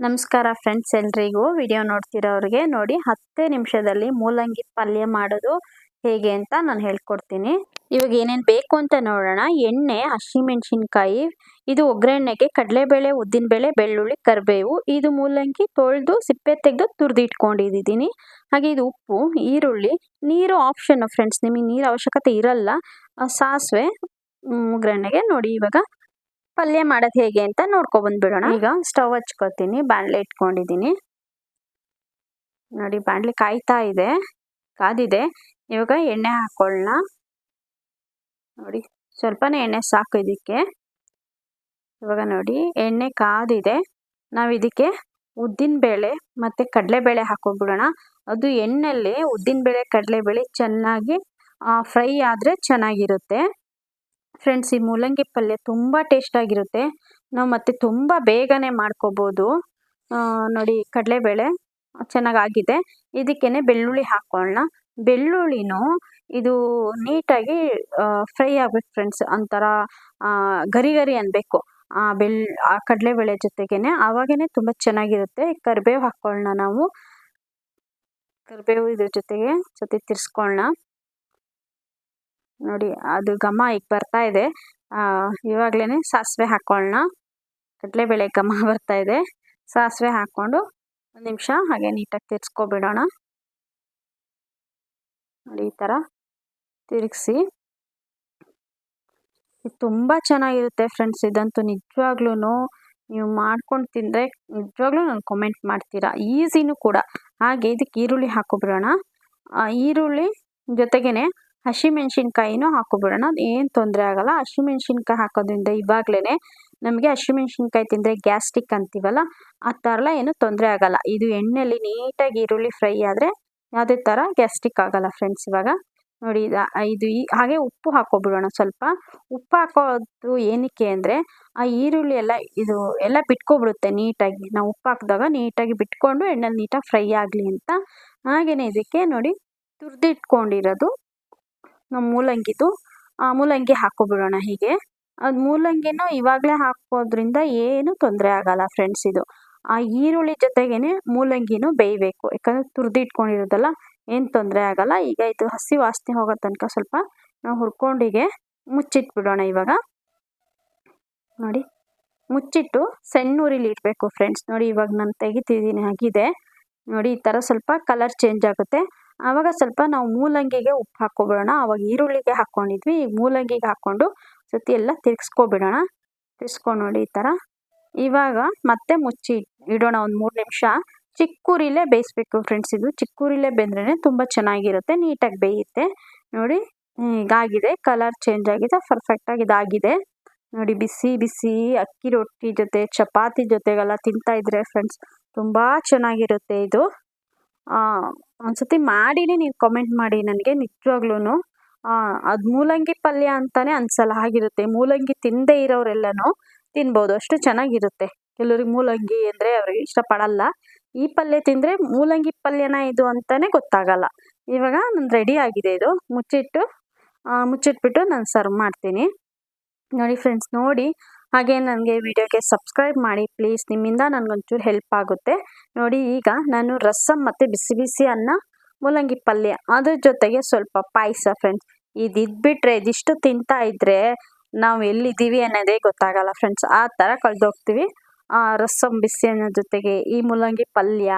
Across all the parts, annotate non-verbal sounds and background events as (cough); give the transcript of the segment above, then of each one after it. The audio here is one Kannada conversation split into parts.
ನಮಸ್ಕಾರ ಫ್ರೆಂಡ್ಸ್ ಎಲ್ರಿಗೂ. ವಿಡಿಯೋ ನೋಡ್ತಿರೋರಿಗೆ ನೋಡಿ ಹತ್ತೇ ನಿಮಿಷದಲ್ಲಿ ಮೂಲಂಗಿ ಪಲ್ಯ ಮಾಡೋದು ಹೇಗೆ ಅಂತ ನಾನು ಹೇಳ್ಕೊಡ್ತೀನಿ. ಇವಾಗ ಏನೇನು ಬೇಕು ಅಂತ ನೋಡೋಣ. ಎಣ್ಣೆ, ಹಸಿಮೆಣಸಿನ್ಕಾಯಿ, ಇದು ಒಗ್ಗರಣೆಗೆ ಕಡಲೆಬೇಳೆ, ಉದ್ದಿನಬೇಳೆ, ಬೆಳ್ಳುಳ್ಳಿ, ಕರಿಬೇವು, ಇದು ಮೂಲಂಗಿ ತೊಳೆದು ಸಿಪ್ಪೆ ತೆಗೆದು ತುರಿದು ಇಟ್ಕೊಂಡಿದ್ದೀನಿ ಹಾಗೆ ಇದು ಉಪ್ಪು, ಈರುಳ್ಳಿ, ನೀರು ಆಪ್ಷನ್ ಫ್ರೆಂಡ್ಸ್ ನಿಮಗೆ ನೀರು ಅವಶ್ಯಕತೆ ಇರಲ್ಲ. ಸಾಸಿವೆ ಒಗ್ಗರಣೆಗೆ ನೋಡಿ ಇವಾಗ ಪಲ್ಯ ಮಾಡೋದು ಹೇಗೆ ಅಂತ ನೋಡ್ಕೊಬಂದ್ಬಿಡೋಣ ಈಗ ಸ್ಟವ್ ಹಚ್ಕೊತೀನಿ, ಬಾಣಲೆ ಇಟ್ಕೊಂಡಿದ್ದೀನಿ. ನೋಡಿ ಬಾಣಲೆ ಕಾಯ್ತಾ ಇದೆ, ಕಾದಿದೆ. ಇವಾಗ ಎಣ್ಣೆ ಹಾಕೊಳ್ಳೋಣ. ನೋಡಿ, ಸ್ವಲ್ಪನೇ ಎಣ್ಣೆ ಸಾಕು ಇದಕ್ಕೆ. ಇವಾಗ ನೋಡಿ, ಎಣ್ಣೆ ಕಾದಿದೆ. ನಾವು ಇದಕ್ಕೆ ಉದ್ದಿನಬೇಳೆ ಮತ್ತು ಕಡಲೆಬೇಳೆ ಹಾಕೊಂಡ್ಬಿಡೋಣ ಅದು ಎಣ್ಣೆಲ್ಲಿ ಉದ್ದಿನಬೇಳೆ ಕಡಲೆಬೇಳೆ ಚೆನ್ನಾಗಿ ಫ್ರೈ ಆದರೆ ಚೆನ್ನಾಗಿರುತ್ತೆ. ಫ್ರೆಂಡ್ಸ್ ಈ ಮೂಲಂಗಿ ಪಲ್ಯ ತುಂಬ ಟೇಸ್ಟಾಗಿರುತ್ತೆ ನಾವು ಮತ್ತೆ ತುಂಬ ಬೇಗನೆ ಮಾಡ್ಕೋಬೋದು. ನೋಡಿ ಕಡಲೆಬೇಳೆ ಚೆನ್ನಾಗಾಗಿದೆ. ಇದಕ್ಕೇ ಬೆಳ್ಳುಳ್ಳಿ ಹಾಕ್ಕೊಳ್ಳೋಣ ಬೆಳ್ಳುಳ್ಳಿನೂ ಇದು ನೀಟಾಗಿ ಫ್ರೈ ಆಗ್ಬೇಕು ಫ್ರೆಂಡ್ಸ್ ಒಂಥರ ಗರಿ ಗರಿ ಅನ್ನಬೇಕು ಆ, ಬೆಳ್, ಆ ಕಡಲೆಬೇಳೆ ಜೊತೆಗೇ ಆವಾಗೇ ತುಂಬ ಚೆನ್ನಾಗಿರುತ್ತೆ. ಕರಿಬೇವು ಹಾಕ್ಕೊಳ್ಳೋಣ ನಾವು. ಕರಿಬೇವು ಇದ್ರ ಜೊತೆಗೆ ಜೊತೆ ತಿರ್ಸ್ಕೊಳ್ಳೋಣ. ನೋಡಿ, ಅದು ಘಮ ಈಗ ಬರ್ತಾ ಇದೆ. ಇವಾಗಲೇ ಸಾಸಿವೆ ಹಾಕ್ಕೊಳ್ಳೋಣ ಕಡಲೆಬೇಳೆ ಘಮ (laughs) ಬರ್ತಾ ಇದೆ. ಸಾಸಿವೆ ಹಾಕ್ಕೊಂಡು ಒಂದು ನಿಮಿಷ ಹಾಗೆ ನೀಟಾಗಿ ತಿರ್ಸ್ಕೊಬಿಡೋಣ ನೋಡಿ, ಈ ಥರ ತಿರುಗಿಸಿ. ಇದು ತುಂಬ ಚೆನ್ನಾಗಿರುತ್ತೆ ಫ್ರೆಂಡ್ಸ್, ಇದಂತೂ ನಿಜವಾಗ್ಲೂ ನೀವು ಮಾಡ್ಕೊಂಡು ತಿಂದರೆ ನಿಜವಾಗ್ಲೂ ನಾನು ಕಮೆಂಟ್ ಮಾಡ್ತೀರಾ. ಈಸಿನೂ ಕೂಡ. ಹಾಗೆ ಇದಕ್ಕೆ ಈರುಳ್ಳಿ ಹಾಕೊಬಿಡೋಣ. ಈರುಳ್ಳಿ ಜೊತೆಗೇ ಹಸಿಮೆಣ್ಸಿನ್ಕಾಯಿನೂ ಹಾಕೊಬಿಡೋಣ. ಏನು ತೊಂದರೆ ಆಗಲ್ಲ. ಹಸಿಮೆಣ್ಸಿನ್ಕಾಯಿ ಹಾಕೋದ್ರಿಂದ ಇವಾಗಲೇ ನಮಗೆ ಹಸಿಮೆಣ್ಸಿನ್ಕಾಯಿ ತಿಂದರೆ ಗ್ಯಾಸ್ಟಿಕ್ ಅಂತೀವಲ್ಲ, ಆ ಥರ ಎಲ್ಲ ಏನೂ ತೊಂದರೆ ಆಗಲ್ಲ. ಇದು ಎಣ್ಣೆಯಲ್ಲಿ ನೀಟಾಗಿ ಈರುಳ್ಳಿ ಫ್ರೈ ಆದರೆ ಯಾವುದೇ ಥರ ಗ್ಯಾಸ್ಟಿಕ್ ಆಗಲ್ಲ ಫ್ರೆಂಡ್ಸ್ ಇವಾಗ. ನೋಡಿ ಇದು ಈ, ಹಾಗೆ ಉಪ್ಪು ಹಾಕೋಬಿಡೋಣ ಸ್ವಲ್ಪ. ಉಪ್ಪು ಹಾಕೋದು ಏನಕ್ಕೆ ಅಂದರೆ, ಆ ಈರುಳ್ಳಿ ಎಲ್ಲ ಇದು ಎಲ್ಲ ಬಿಟ್ಕೊಬಿಡುತ್ತೆ ನೀಟಾಗಿ. ನಾವು ಉಪ್ಪು ಹಾಕಿದಾಗ ನೀಟಾಗಿ ಬಿಟ್ಕೊಂಡು ಎಣ್ಣೆಲಿ ನೀಟಾಗಿ ಫ್ರೈ ಆಗಲಿ ಅಂತ. ಹಾಗೆಯೇ ಇದಕ್ಕೆ ನೋಡಿ ತುರಿದಿಟ್ಕೊಂಡಿರೋದು. ನಮ್ಮ ಮೂಲಂಗಿದು ಮೂಲಂಗಿ ಹಾಕ್ಕೊಬಿಡೋಣ ಹೀಗೆ. ಅದು ಮೂಲಂಗಿನೂ ಇವಾಗಲೇ ಹಾಕೋದ್ರಿಂದ ಏನೂ ತೊಂದರೆ ಆಗಲ್ಲ ಫ್ರೆಂಡ್ಸ್ ಇದು. ಆ ಈರುಳ್ಳಿ ಜೊತೆಗೇ ಮೂಲಂಗಿನೂ ಬೇಯಬೇಕು. ಯಾಕಂದರೆ ತುರಿದಿಟ್ಕೊಂಡಿರೋದಲ್ಲ ಏನು ತೊಂದರೆ ಆಗಲ್ಲ. ಈಗ ಇದು ಹಸಿ ವಾಸನೆ ಹೋಗೋ ತನಕ ಸ್ವಲ್ಪ ನಾವು ಹುರ್ಕೊಂಡಿಗೆ ಮುಚ್ಚಿಟ್ಬಿಡೋಣ ಇವಾಗ. ನೋಡಿ, ಮುಚ್ಚಿಟ್ಟು ಸಣ್ಣ ಉರಿಲಿ ಇಡಬೇಕು ಫ್ರೆಂಡ್ಸ್ ನೋಡಿ ಇವಾಗ ನಾನು ತೆಗಿತಿದ್ದೀನಿ, ಆಗಿದೆ. ನೋಡಿ, ಈ ಥರ ಸ್ವಲ್ಪ ಕಲರ್ ಚೇಂಜ್ ಆಗುತ್ತೆ. ಆವಾಗ ಸ್ವಲ್ಪ ನಾವು ಮೂಲಂಗಿಗೆ ಉಪ್ಪು ಹಾಕ್ಕೊಬಿಡೋಣ. ಆವಾಗ ಈರುಳ್ಳಿಗೆ ಹಾಕ್ಕೊಂಡಿದ್ವಿ. ಈಗ ಮೂಲಂಗಿಗೆ ಹಾಕ್ಕೊಂಡು ಸತಿ ಎಲ್ಲ ತಿರ್ಗಿಸ್ಕೊಬಿಡೋಣ. ತಿರ್ಸ್ಕೊಂಡು ನೋಡಿ ಈ ಥರ. ಇವಾಗ ಮತ್ತೆ ಮುಚ್ಚಿ ಇಡೋಣ ಒಂದು ಮೂರು ನಿಮಿಷ. ಚಿಕ್ಕೂರಿಲೇ ಬೇಯಿಸ್ಬೇಕು ಫ್ರೆಂಡ್ಸ್ ಇದು. ಚಿಕ್ಕೂರಿಲೇ ಬೆಂದ್ರೇ ತುಂಬ ಚೆನ್ನಾಗಿರುತ್ತೆ. ನೀಟಾಗಿ ಬೇಯುತ್ತೆ. ನೋಡಿ, ಇದಾಗಿದೆ. ಕಲರ್ ಚೇಂಜ್ ಆಗಿದೆ. ಪರ್ಫೆಕ್ಟಾಗಿ ಇದಾಗಿದೆ. ನೋಡಿ, ಬಿಸಿ ಬಿಸಿ ಅಕ್ಕಿ ರೊಟ್ಟಿ ಜೊತೆ, ಚಪಾತಿ ಜೊತೆಗೆಲ್ಲ ತಿಂತಾ ಇದ್ರೆ ಫ್ರೆಂಡ್ಸ್ ತುಂಬ ಚೆನ್ನಾಗಿರುತ್ತೆ ಇದು. ಒಂದ್ಸತಿ ಮಾಡಿನೇ ನೀವು ಕಮೆಂಟ್ ಮಾಡಿ, ನನಗೆ ನಿಜವಾಗ್ಲೂ ಅದು ಮೂಲಂಗಿ ಪಲ್ಯ ಅಂತಲೇ ಅನ್ಸಲ್ಲ, ಹಾಗಿರುತ್ತೆ. ಮೂಲಂಗಿ ತಿಂದೇ ಇರೋರೆಲ್ಲನೂ ತಿನ್ಬೋದು, ಅಷ್ಟು ಚೆನ್ನಾಗಿರುತ್ತೆ. ಕೆಲವ್ರಿಗೆ ಮೂಲಂಗಿ ಅಂದರೆ ಅವ್ರಿಗೆ ಇಷ್ಟಪಡಲ್ಲ. ಈ ಪಲ್ಯ ತಿಂದರೆ ಮೂಲಂಗಿ ಪಲ್ಯನ ಇದು ಅಂತಲೇ ಗೊತ್ತಾಗಲ್ಲ. ಇವಾಗ ನಾನು ರೆಡಿ ಆಗಿದೆ ಇದು. ಮುಚ್ಚಿಟ್ಟು ಮುಚ್ಚಿಟ್ಬಿಟ್ಟು ನಾನು ಸರ್ವ್ ಮಾಡ್ತೀನಿ. ನೋಡಿ ಫ್ರೆಂಡ್ಸ್ ನೋಡಿ. ಹಾಗೆ ನನಗೆ ವಿಡಿಯೋಗೆ ಸಬ್ಸ್ಕ್ರೈಬ್ ಮಾಡಿ ಪ್ಲೀಸ್ ನಿಮ್ಮಿಂದ ನನಗೊಂಚೂರು ಹೆಲ್ಪ್ ಆಗುತ್ತೆ. ನೋಡಿ ಈಗ ನಾನು ರಸಮ್ ಮತ್ತು ಬಿಸಿ ಬಿಸಿ ಅನ್ನ, ಮೂಲಂಗಿ ಪಲ್ಯ, ಅದ್ರ ಜೊತೆಗೆ ಸ್ವಲ್ಪ ಪಾಯಸ ಫ್ರೆಂಡ್ಸ್ ಇದಿದ್ಬಿಟ್ರೆ, ಇದಿಷ್ಟು ತಿಂತಾ ಇದ್ದರೆ ನಾವು ಎಲ್ಲಿದ್ದೀವಿ ಅನ್ನೋದೇ ಗೊತ್ತಾಗಲ್ಲ ಫ್ರೆಂಡ್ಸ್ ಆ ಥರ ಕಳೆದೋಗ್ತೀವಿ. ರಸಂ ಬಿಸಿ ಅನ್ನ ಜೊತೆಗೆ ಈ ಮೂಲಂಗಿ ಪಲ್ಯ,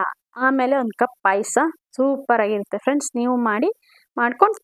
ಆಮೇಲೆ ಒಂದು ಕಪ್ ಪಾಯಸ. ಸೂಪರಾಗಿರುತ್ತೆ ಫ್ರೆಂಡ್ಸ್ ನೀವು ಮಾಡಿ ಮಾಡ್ಕೊಂಡು